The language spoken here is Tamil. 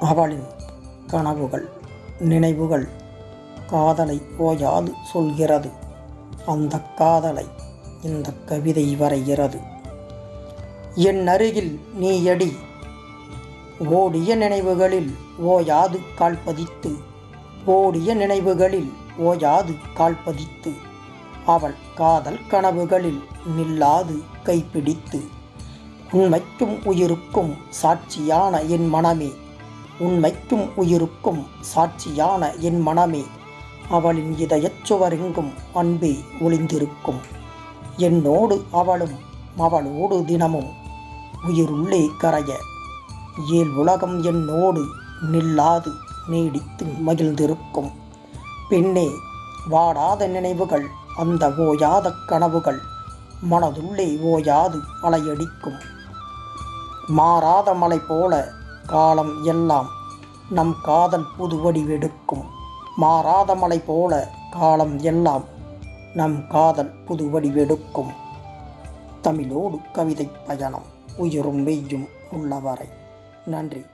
அவளின் கனவுகள் நினைவுகள் காதலை ஓயாது சொல்கிறது. அந்த காதலை இந்த கவிதை வரைகிறது. என் அருகில் நீயடி ஓடிய நினைவுகளில் ஓயாது கால் பதித்து. ஓடிய நினைவுகளில் ஓயாது கால் பதித்து. அவள் காதல் கனவுகளில் நில்லாது கைப்பிடித்து. உண்மைக்கும் உயிருக்கும் சாட்சியான என் மனமே உண்மைக்கும் உயிருக்கும் சாட்சியான என் மனமே அவளின் இதயச் சுவரெங்கும் அன்பே ஒளிந்திருக்கும். என்னோடு அவளும் அவளோடு தினமும் உயிருள்ளே கரைய. ஏல் உலகம் என்னோடு நில்லாது நீடித்து மகிழ்ந்திருக்கும். பெண்ணே வாடாத நினைவுகள் அந்த ஓயாத கனவுகள் மனதுள்ளே ஓயாது அலையடிக்கும். மாறாத மலை போல காலம் எல்லாம் நம் காதல் புது வடிவெடுக்கும். மாறாத மலை போல காலம் எல்லாம் நம் காதல் புது வடிவெடுக்கும். தமிழோடு கவிதை பயணம் உயிரும் மெய்யும் உள்ளவரை. நன்றி.